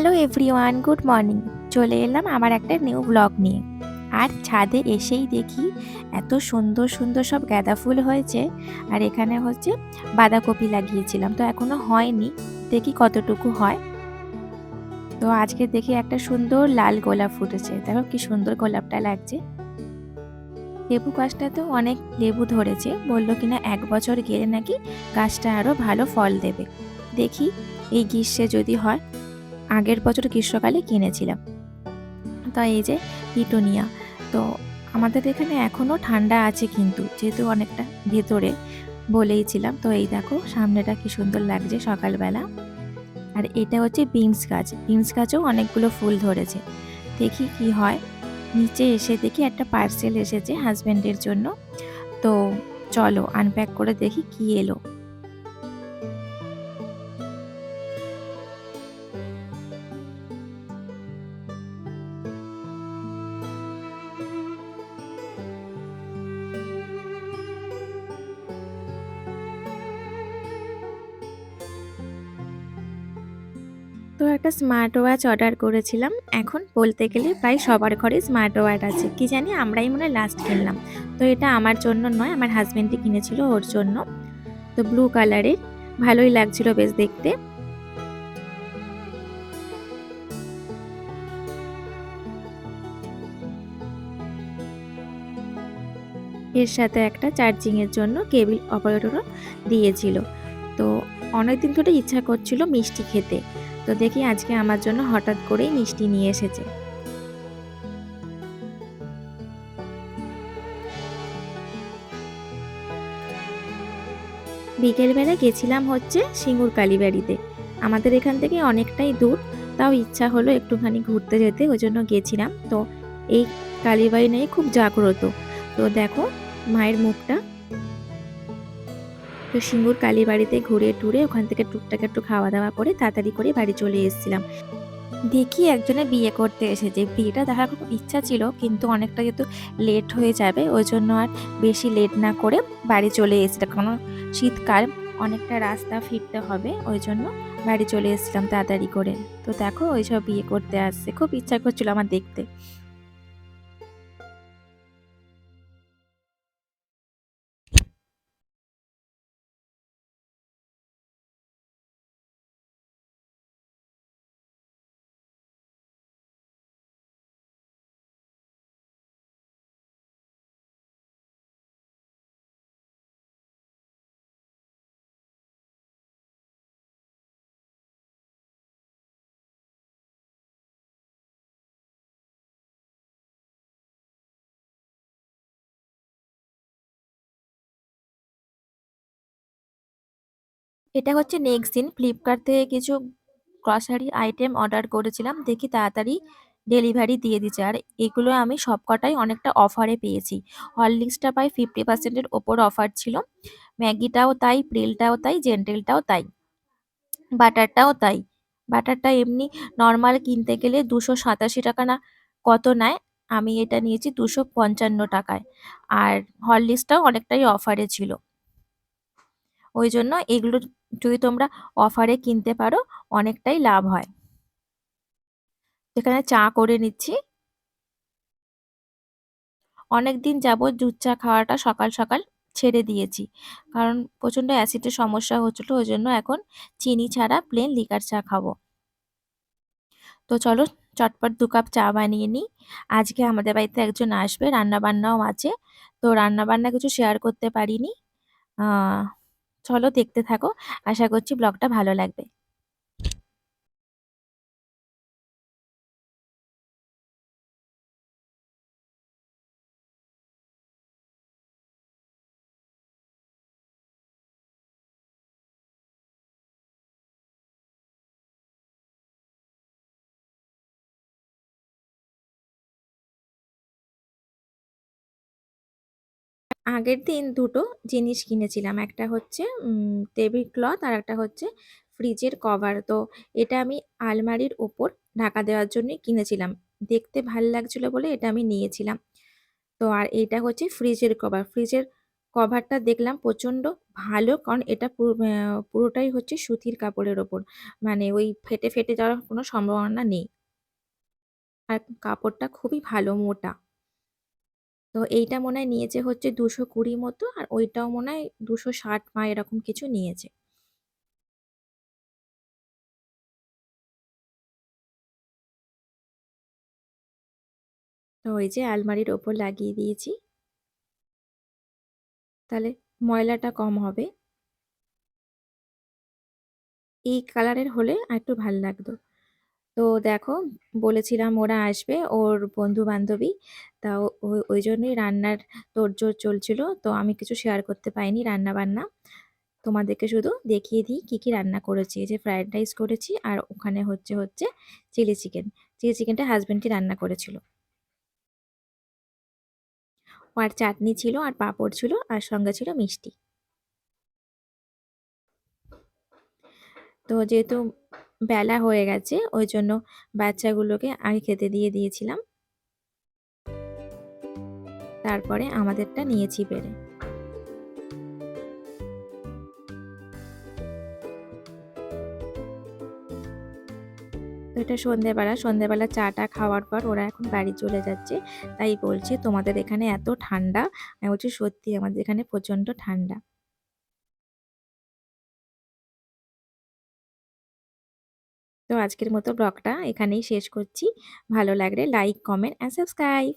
Hello everyone good morning চলে এলাম আমার একটা নিউ ব্লগ নিয়ে। আর ছাদে এসেই দেখি এত সুন্দর সুন্দর সব গাঁদা ফুল হয়েছে। আর এখানে হচ্ছে বাঁধাকপি লাগিয়েছিলাম, তো এখনও হয়নি। দেখি কতটুকু হয়। তো আজকে দেখি একটা সুন্দর লাল গোলাপ ফুটেছে। দেখো কি সুন্দর গোলাপটা লাগছে। লেবু গাছটাতেও অনেক লেবু ধরেছে। বলল কিনা এক বছর গেলে নাকি গাছটা আরও ভালো ফল দেবে। দেখি এই গ্রীষ্মে যদি হয়। আগের বছর গ্রীষ্মকালে কিনেছিলাম। তো এই যে পিটুনিয়া। তো আমাদের এখানে এখনও ঠান্ডা আছে কিন্তু, যেহেতু অনেকটা ভেতরে বলেইছিলাম তো এই দেখো, সামনেটা কি সুন্দর লাগছে সকালবেলা। আর এটা হচ্ছে বিনস গাছ। বিনস গাছেও অনেকগুলো ফুল ধরেছে। দেখি কি হয়। নিচে এসে দেখি একটা পার্সেল এসেছে হাজব্যান্ডের জন্য। তো চলো আনপ্যাক করে দেখি কি এলো। তো একটা স্মার্ট ওয়াচ অর্ডার করেছিলাম। এখন বলতে গেলে প্রায় সবার ঘরে স্মার্ট ওয়াচ আছে। কি জানি আমরাই মনে লাস্ট কিনলাম। তো এটা আমার জন্য নয়, আমার হাজব্যান্ডই কিনেছিল ওর জন্য। তো ব্লু কালারের ভালোই লাগছিল বেশ দেখতে। এর সাথে একটা চার্জিংয়ের জন্য কেবিল অপারেটরও দিয়েছিল। তো অনেকদিন ধরে ইচ্ছা করছিল মিষ্টি খেতে। তো দেখি আজকে আমার জন্য হঠাৎ করেই মিষ্টি নিয়ে এসেছে। বিকেলবেলা গেছিলাম হচ্ছে সিঙ্গুর কালীবাড়িতে। আমাদের এখান থেকে অনেকটাই দূর, তাও ইচ্ছা হলো একটুখানি ঘুরতে যেতে ওই জন্য গেছিলাম। তো এই কালীবাড়ি নিয়ে খুব জাগ্রত। তো দেখো মায়ের মুখটা তো সিঙ্গুর কালীবাড়িতে ঘুরে টুরে ওখান থেকে টুকটাক একটু খাওয়া দাওয়া করে তাড়াতাড়ি করে বাড়ি চলে এসেছিলাম। দেখি একজনে বিয়ে করতে এসেছে। বিয়েটা দেখার খুব ইচ্ছা ছিল, কিন্তু অনেকটা যেহেতু লেট হয়ে যাবে, ওই জন্য আর বেশি লেট না করে বাড়ি চলে এসেছিলাম। কারণ শীতকাল, অনেকটা রাস্তা ফিরতে হবে, ওই জন্য বাড়ি চলে এসেছিলাম তাড়াতাড়ি করে। তো দেখো ওই সব বিয়ে করতে আসছে। খুব ইচ্ছা করছিল আমার দেখতে। এটা হচ্ছে নেক্সট দিন ফ্লিপকার্ট থেকে কিছু গ্রসারি আইটেম অর্ডার করেছিলাম, দেখি তাড়াতাড়ি ডেলিভারি দিয়ে দিচ্ছে। আর এগুলো আমি সবকটাই অনেকটা অফারে পেয়েছি। হরলিক্সটা প্রায় ফিফটি পার্সেন্টের ওপর অফার ছিল। ম্যাগিটাও তাই প্রিলটাও তাই জেন্টেলটাও তাই বাটারটাও তাই। বাটারটা এমনি নর্মাল কিনতে গেলে দুশো সাতাশি টাকা না কত নেয়? আমি এটা নিয়েছি দুশো পঞ্চান্ন টাকায়। আর হরলিক্সটাও অনেকটাই অফারে ছিল। ওই জন্য এগুলো যদি তোমরা অফারে কিনতে পারো, অনেকটাই লাভ হয়। এখানে চা করে নিচ্ছি। অনেক দিন যাবৎ দুধ চা খাওয়াটা সকাল সকাল ছেড়ে দিয়েছি। কারণ প্রচণ্ড অ্যাসিডের সমস্যা হচ্ছিল, ওই জন্য এখন চিনি ছাড়া প্লেন লিকার চা খাব। তো চলো, চটপট দু কাপ চা বানিয়ে নিই। আজকে আমাদের বাড়িতে একজন আসবে রান্না বান্নাও আছে। তো রান্নাবান্না কিছু শেয়ার করতে পারিনি। চলো দেখতে থাকো। আশা করছি ব্লগটা ভালো লাগবে। আগের দিন দুটো জিনিস কিনেছিলাম। একটা হচ্ছে টেবিল ক্লথ আর একটা হচ্ছে ফ্রিজের কভার তো এটা আমি আলমারির ওপর ঢাকা দেওয়ার জন্যই কিনেছিলাম। দেখতে ভালো লাগছিল বলে এটা আমি নিয়েছিলাম। তো আর এটা হচ্ছে ফ্রিজের কভার ফ্রিজের কভারটা দেখলাম প্রচণ্ড ভালো কারণ এটা পুরোটাই হচ্ছে সুতির কাপড়ের ওপর। মানে ওই ফেটে ফেটে যাওয়ার কোনো সম্ভাবনা নেই। আর কাপড়টা খুবই ভালো মোটা। তো এইটা মনে হয় নিয়েছে হচ্ছে দুশো কুড়ি মতো আর ওইটাও মনে হয় দুশো ষাট বা এরকম কিছু নিয়েছে। তো ওই যে আলমারির ওপর লাগিয়ে দিয়েছি। তাহলে ময়লাটা কম হবে। এই কালারের হলে আর একটু ভালো লাগতো। তো দেখো বলেছিলাম ওরা আসবে ওর বন্ধু বান্ধবী তা ওই জন্যই রান্নার তোড়জোড় চলছিল। তো আমি কিছু শেয়ার করতে পাইনি রান্না বান্না তোমাদেরকে শুধু দেখিয়ে দিই কী কী রান্না করেছি। যে ফ্রায়েড রাইস করেছি আর ওখানে হচ্ছে হচ্ছে চিলি চিকেন চিলি চিকেনটা হাজবেন্ডই রান্না করেছিল। আর চাটনি ছিল আর পাঁপড় ছিল আর সঙ্গে ছিল মিষ্টি। তো যেহেতু বেলা হয়ে গেছে, ওই জন্য বাচ্চাগুলোকে আগে খেতে দিয়ে দিয়েছিলাম। তারপরে আমাদেরটা নিয়েছি তো এটা সন্ধেবেলা সন্ধেবেলা চাটা খাওয়ার পর ওরা এখন বাড়ি চলে যাচ্ছে। তাই বলছে, তোমাদের এখানে এত ঠান্ডা? আমি বলছি, সত্যি আমাদের এখানে প্রচণ্ড ঠান্ডা। তো আজকের মতো ব্লগটা এখানেই শেষ করছি। ভালো লাগলে লাইক কমেন্ট অ্যান্ড সাবস্ক্রাইব